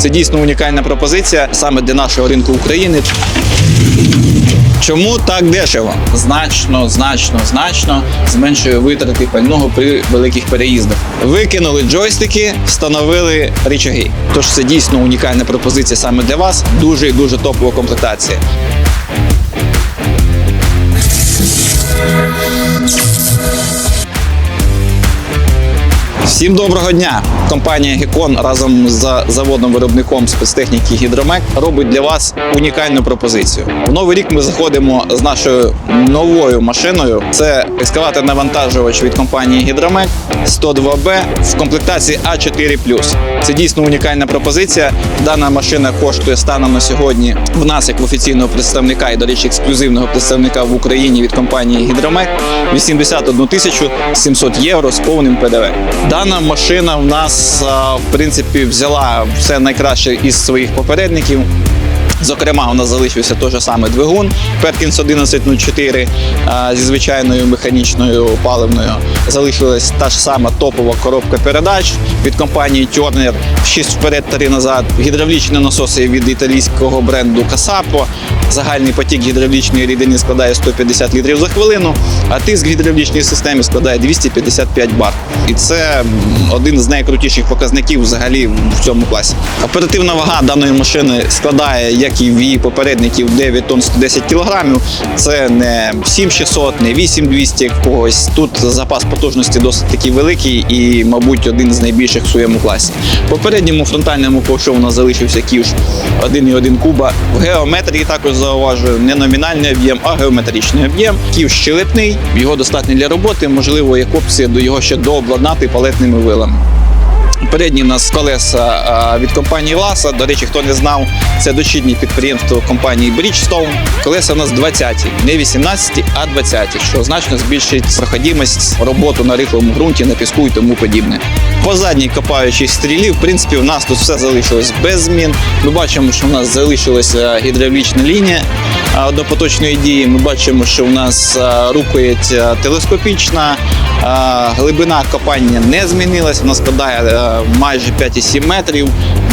Це дійсно унікальна пропозиція саме для нашого ринку України. Чому так дешево? Значно, значно, значно зменшує витрати пального при великих переїздах. Викинули джойстики, встановили рычаги. Тож це дійсно унікальна пропозиція саме для вас. Дуже і дуже топова комплектація. Всім доброго дня! Компанія Гекон разом з заводом-виробником спецтехніки Гідромек робить для вас унікальну пропозицію. В новий рік ми заходимо з нашою новою машиною. Це екскаватор навантажувач від компанії Гідромек 102B в комплектації А4 Це дійсно унікальна пропозиція. Дана машина коштує станом на сьогодні в нас як в офіційного представника і, до речі, ексклюзивного представника в Україні від компанії Гідромек 81 тисячу 700 євро з повним ПДВ. Дана машина в нас а, в принципі взяла все найкраще із своїх попередників. Зокрема, у нас залишився той же самий двигун Perkins 1104 а, зі звичайною механічною паливною. Залишилась та ж сама топова коробка передач від компанії Turner 6 вперед, 3 назад. Гідравлічні насоси від італійського бренду Casapo. Загальний потік гідравлічної рідини складає 150 літрів за хвилину, а тиск гідравлічної системи складає 255 бар. І це один з найкрутіших показників взагалі в цьому класі. Оперативна вага даної машини складає, як і в її попередників, 9 тонн 110 кілограмів. Це не 7600, не 8200 як в когось. Тут запас потужності досить таки великий і, мабуть, один з найбільших в своєму класі. В попередньому фронтальному ковшу у нас залишився ківш 1,1 куба. В геометрії також зауважую не номінальний об'єм, а геометричний об'єм. Ків щелепний, його достатньо для роботи. Можливо, як опція до його ще дообладнати палетними вилами. Передні у нас колеса від компанії Ласа. До речі, хто не знав, це дочірнє підприємство компанії Bridgestone. Колеса у нас 20, не 18, а 20, що значно збільшить проходимість, роботу на рихлому ґрунті, на піску і тому подібне. По задній копаючій стрілі, в принципі, у нас тут все залишилось без змін. Ми бачимо, що у нас залишилася гідравлічна лінія до поточної дії. Ми бачимо, що у нас а, телескопічна, глибина копання не змінилась, вона складає а, майже 5,7 метрів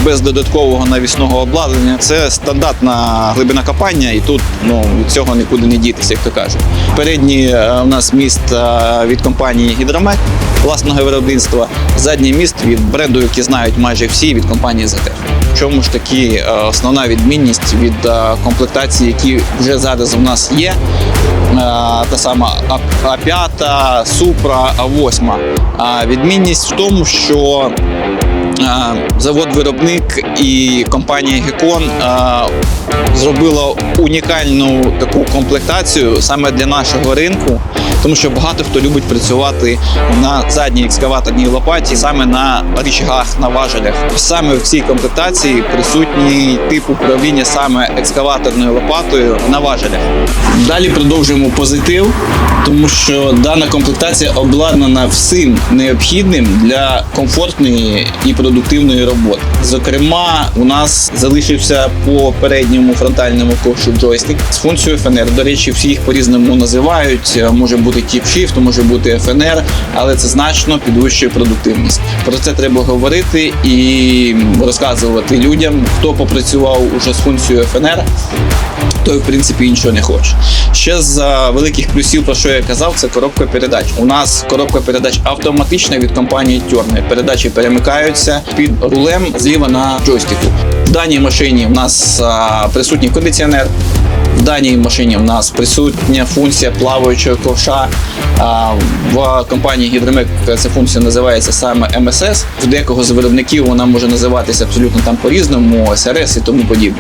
без додаткового навісного обладнання. Це стандартна глибина копання, і тут ну, від цього нікуди не дітися, як то кажуть. Передній у нас міст від компанії Гідромет власного виробництва. Задній міст від бренду, який знають майже всі від компанії ZF. Чому ж таки е, основна відмінність від е, комплектації, які вже зараз у нас є. Е, Та сама А- А5, Супра, А8. А Відмінність в тому, що завод-виробник і компанія Гекон зробила унікальну таку комплектацію саме для нашого ринку, тому що багато хто любить працювати на задній екскаваторній лопаті, саме на річгах, на важелях. Саме в цій комплектації присутній тип управління саме екскаваторною лопатою на важелях. Далі продовжуємо позитив, тому що дана комплектація обладнана всім необхідним для комфортної і продуктивної роботи. Зокрема, у нас залишився по передньому фронтальному ковшу джойстик з функцією FNR. До речі, всі їх по-різному називають. Може бути Tip Shift, може бути FNR, але це значно підвищує продуктивність. Про це треба говорити і розказувати людям, хто попрацював уже з функцією FNR, той в принципі іншого не хоче. Ще з великих плюсів, про що я казав, це коробка передач. У нас коробка передач автоматична від компанії Turner. Передачі перемикаються під рулем зліва на джойстику. В даній машині у нас присутній кондиціонер. В даній машині у нас присутня функція плаваючого ковша. В компанії Гідромек ця функція називається саме MSS. В декого з виробників вона може називатися абсолютно там по-різному, SRS і тому подібне.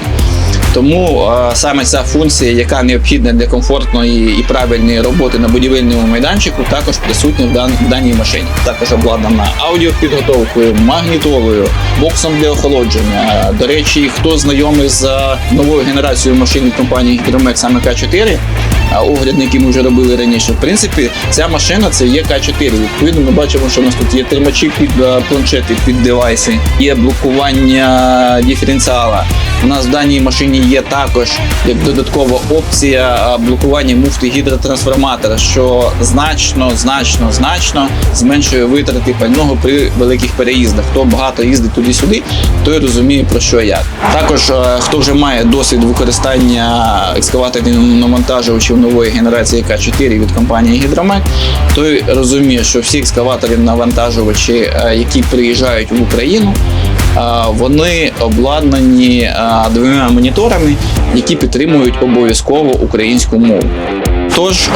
Тому саме ця функція, яка необхідна для комфортної і правильної роботи на будівельному майданчику, також присутня в, дан- в даній машині. Також обладнана аудіопідготовкою, магнітолою, боксом для охолодження. До речі, хто знайомий з новою генерацією машин компанії Hydromex саме К4, а огляд, який ми вже робили раніше. В принципі, ця машина це є К4. Відповідно, ми бачимо, що у нас тут є тримачі під планшети, під девайси, є блокування диференціала, У нас в даній машині є також як додаткова опція блокування муфти гідротрансформатора, що значно, значно, значно зменшує витрати пального при великих переїздах. Хто багато їздить туди-сюди, той розуміє про що я. Також е, хто вже має досвід використання екскаваторів навантажувачів нової генерації К4 від компанії Гідромек, той розуміє, що всі екскаватори навантажувачі, е, які приїжджають в Україну, е, вони обладнані двома моніторами, які підтримують обов'язково українську мову. Тож е,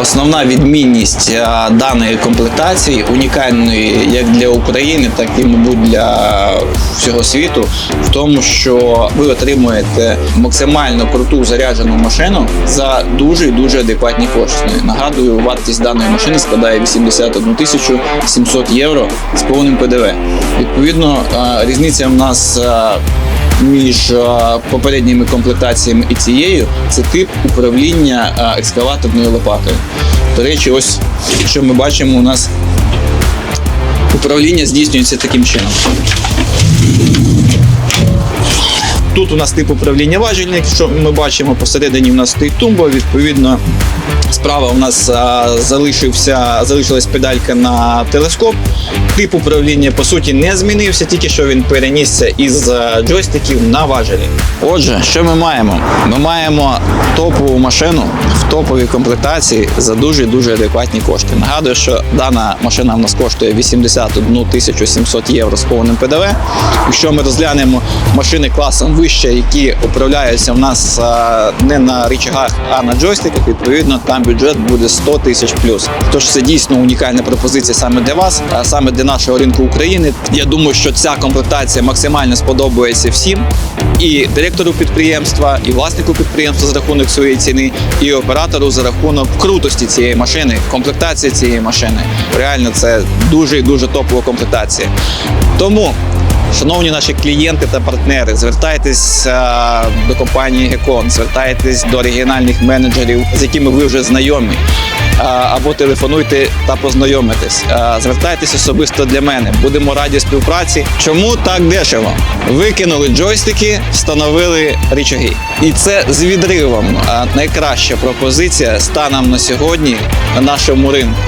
основна відмінність е, даної комплектації унікальної як для України, так і мабуть для всього світу, в тому, що ви отримуєте максимально круту заряджену машину за дуже дуже адекватні кошти. Нагадую, вартість даної машини складає 81 тисячу 700 євро з повним ПДВ. Відповідно, е, різниця в нас. Між е, попередніми комплектаціями і цією це тип управління е, екскаваторною лопатою. До речі, ось що ми бачимо, у нас управління здійснюється таким чином. Тут у нас тип управління важільник, що ми бачимо посередині у нас стоїть тумба, відповідно. Справа у нас а, залишився, залишилась педалька на телескоп. Тип управління по суті не змінився, тільки що він перенісся із джойстиків на важелі. Отже, що ми маємо? Ми маємо топову машину в топовій комплектації за дуже дуже адекватні кошти. Нагадую, що дана машина в нас коштує 81 тисячу 700 євро з повним ПДВ. Якщо ми розглянемо машини класом вище, які управляються в нас не на рычагах, а на джойстиках, відповідно там бюджет буде 100 тисяч плюс. Тож це дійсно унікальна пропозиція саме для вас, а саме для нашого ринку України. Я думаю, що ця комплектація максимально сподобається всім. І директору підприємства, і власнику підприємства за рахунок своєї ціни, і оператору за рахунок крутості цієї машини, комплектації цієї машини. Реально, це дуже і дуже топова комплектація. Тому Шановні наші клієнти та партнери, звертайтесь а, до компанії Гекон, звертайтесь до регіональних менеджерів, з якими ви вже знайомі, а, або телефонуйте та познайомитесь. А, Звертайтесь особисто для мене. Будемо раді співпраці. Чому так дешево? Викинули джойстики, встановили рычаги. І це з відривом найкраща пропозиція станом на сьогодні на нашому ринку.